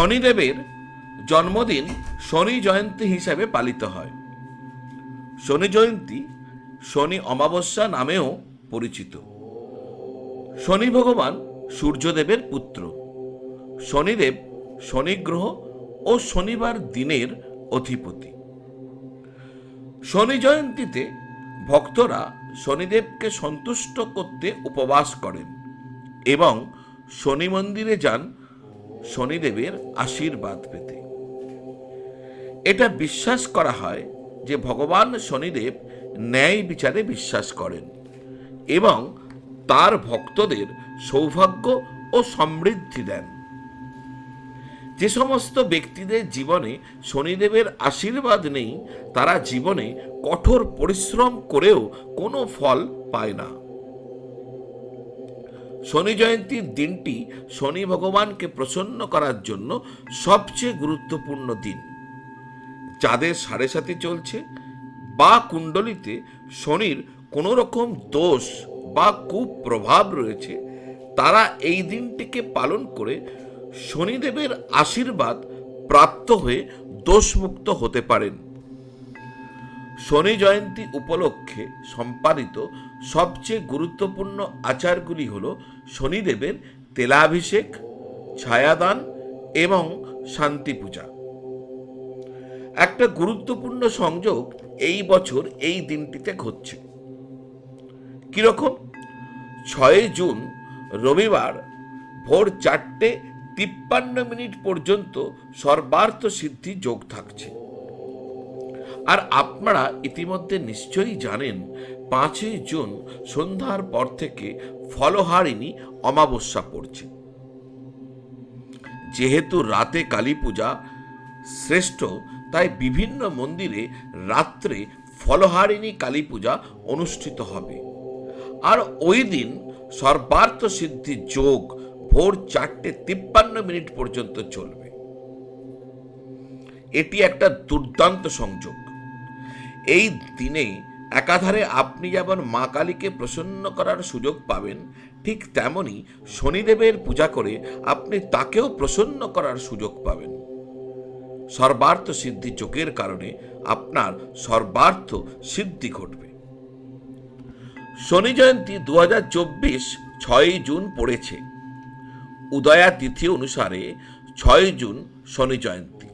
শনিদেবের জন্মদিন শনি জয়ন্তী হিসাবে পালিত হয়। শনি জয়ন্তী শনি অমাবস্যা নামেও পরিচিত। শনি ভগবান সূর্যদেবের পুত্র। শনিদেব শনি গ্রহ ও শনিবার দিনের অধিপতি। শনি জয়ন্তীতে ভক্তরা শনিদেবকে সন্তুষ্ট করতে উপবাস করেন এবং শনি মন্দিরে যান শনিদেবের আশীর্বাদ পেতে। এটা বিশ্বাস করা হয় যে ভগবান শনিদেব ন্যায় বিচারে বিশ্বাস করেন এবং তার ভক্তদের সৌভাগ্য ও সমৃদ্ধি দেন। যে সমস্ত ব্যক্তিদের জীবনে শনিদেবের আশীর্বাদ নেই, তারা জীবনে কঠোর পরিশ্রম করেও কোনো ফল পায় না। শনি জয়ন্তীর দিনটি শনি ভগবানকে প্রসন্ন করার জন্য সবচেয়ে গুরুত্বপূর্ণ দিন। যাদের সাড়ে সাথে চলছে বা কুণ্ডলিতে শনির কোনো রকম দোষ বা কুপ্রভাব রয়েছে, তারা এই দিনটিকে পালন করে শনিদেবের আশীর্বাদ প্রাপ্ত হয়ে দোষমুক্ত হতে পারেন। শনি জয়ন্তী উপলক্ষে সম্পাদিত সবচেয়ে গুরুত্বপূর্ণ আচারগুলি হল শনিদেবের তেলাভিষেক, ছায়াদান এবং শান্তি পূজা। একটা গুরুত্বপূর্ণ সংযোগ এই বছর এই দিনটিতে ঘটছে। কীরকম? ছয় জুন, রবিবার, ভোর চারটে তিপ্পান্ন মিনিট পর্যন্ত সর্বার্থ সিদ্ধি যোগ থাকছে। আর আপনারা ইতিমধ্যে নিশ্চয়ই জানেন, পাঁচই জুন সন্ধ্যার পর থেকে ফলহারিণী অমাবস্যা পড়ছে। যেহেতু রাতে কালী পূজা শ্রেষ্ঠ, তাই বিভিন্ন মন্দিরে রাত্রে ফলহারিণী কালী পূজা অনুষ্ঠিত হবে। আর ওই দিন সর্বার্থ সিদ্ধি যোগ ভোর চারটে তিপ্পান্ন মিনিট পর্যন্ত চলবে। এটি একটা দুর্দান্ত সংযোগ। এই দিনে একাধারে আপনি যেমন মা কালীকে প্রসন্ন করার সুযোগ পাবেন, ঠিক তেমনি শনিদেবের পূজা করে আপনি তাকেও প্রসন্ন করার সুযোগ পাবেন। সর্বার্থ সিদ্ধি যোগের কারণে আপনার সর্বার্থ সিদ্ধি ঘটবে। শনি জয়ন্তী দু হাজার চব্বিশ ছয়ই জুন পড়েছে। উদয়া তিথি অনুসারে ছয় জুন শনি জয়ন্তী।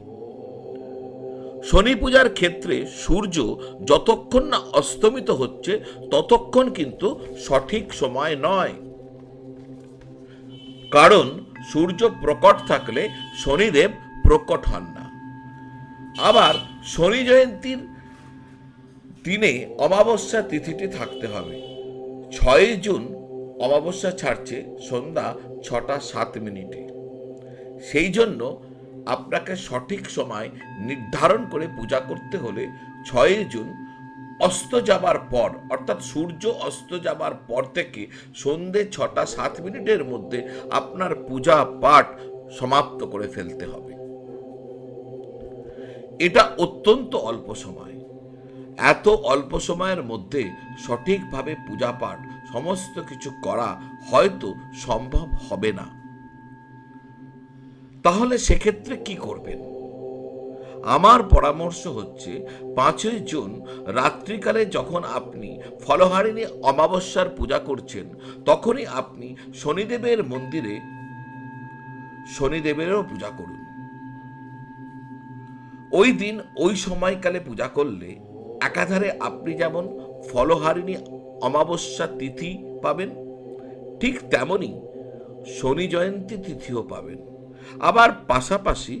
শনি পূজার ক্ষেত্রে সূর্য যতক্ষণ না অস্তমিত হচ্ছে, ততক্ষণ কিন্তু সঠিক সময় নয়। কারণ সূর্য প্রকট থাকলে শনিদেব প্রকট হন না। আবার শনি জয়ন্তীর দিনে অমাবস্যা তিথিটি থাকতে হবে। ছয় জুন অমাবস্যা ছাড়ছে সন্ধ্যা ছটা সাত মিনিটে। সেই জন্য আপনাকে সঠিক সময় নির্ধারণ করে পূজা করতে হলে ছয়ই জুন অস্ত যাবার পর, অর্থাৎ সূর্য অস্ত যাবার পর থেকে সন্ধে ছটা সাত মিনিটের মধ্যে আপনার পূজা পাঠ সমাপ্ত করে ফেলতে হবে। এটা অত্যন্ত অল্প সময়। এত অল্প সময়ের মধ্যে সঠিকভাবে পূজা পাঠ সমস্ত কিছু করা হয়তো সম্ভব হবে না। তাহলে সেক্ষেত্রে কি করবেন? আমার পরামর্শ হচ্ছে, পাঁচই জুন রাত্রিকালে যখন আপনি ফলহারিণী অমাবস্যার পূজা করছেন, তখনই আপনি শনিদেবের মন্দিরে শনিদেবেরও পূজা করুন। ওই দিন, ওই সময়কালে পূজা করলে একাধারে আপনি যেমন ফলহারিণী অমাবস্যা তিথি পাবেন, ঠিক তেমনি শনি জয়ন্তী তিথিও পাবেন। আবার পাশাপাশি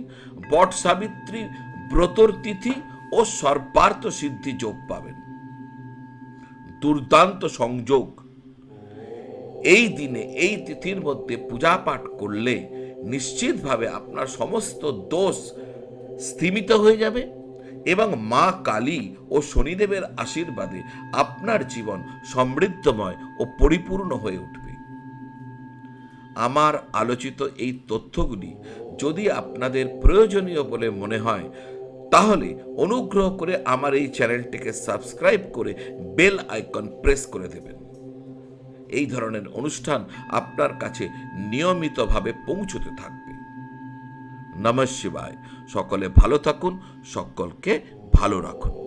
বট সাবিত্রী ব্রতর তিথি ও সর্বার্থ সিদ্ধি যোগ পাবেন। দুর্দান্ত সংযোগ। এই দিনে, এই তিথির মধ্যে পূজা পাঠ করলে নিশ্চিতভাবে আপনার সমস্ত দোষ স্থিমিত হয়ে যাবে এবং মা কালী ও শনিদেবের আশীর্বাদে আপনার জীবন সমৃদ্ধময় ও পরিপূর্ণ হয়ে উঠবে। আমার আলোচিত এই তথ্যগুলি যদি আপনাদের প্রয়োজনীয় বলে মনে হয়, তাহলে অনুগ্রহ করে আমার এই চ্যানেলটিকে সাবস্ক্রাইব করে বেল আইকন প্রেস করে দেবেন। এই ধরনের অনুষ্ঠান আপনার কাছে নিয়মিতভাবে পৌঁছতে থাকবে। নমঃ শিবায়। সকলে ভালো থাকুন, সকলকে ভালো রাখুন।